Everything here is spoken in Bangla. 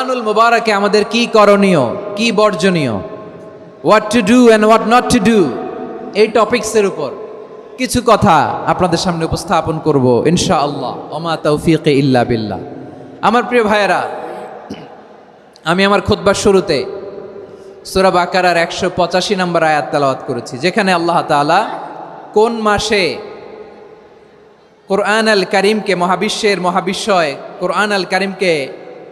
রমাদানুল মুবারকে আমাদের কি করণীয়? কি বর্জনীয়? What to do and what not to do এই টপিক্সের উপর কিছু কথা আপনাদের সামনে উপস্থাপন করব ইনশা আল্লাহ ওমা তৌফিক ইল্লা বিল্লাহ। আমার প্রিয় ভাইয়েরা, আমি আমার খুতবার শুরুতে সুরা বাকারার একশো পঁচাশি নম্বর আয়াত তেলাওয়াত করেছি, যেখানে আল্লাহ তাআলা কোন মাসে কোরআন আল করিমকে মহাবিশ্বের মহাবিশ্বয় কোরআন আল করিমকে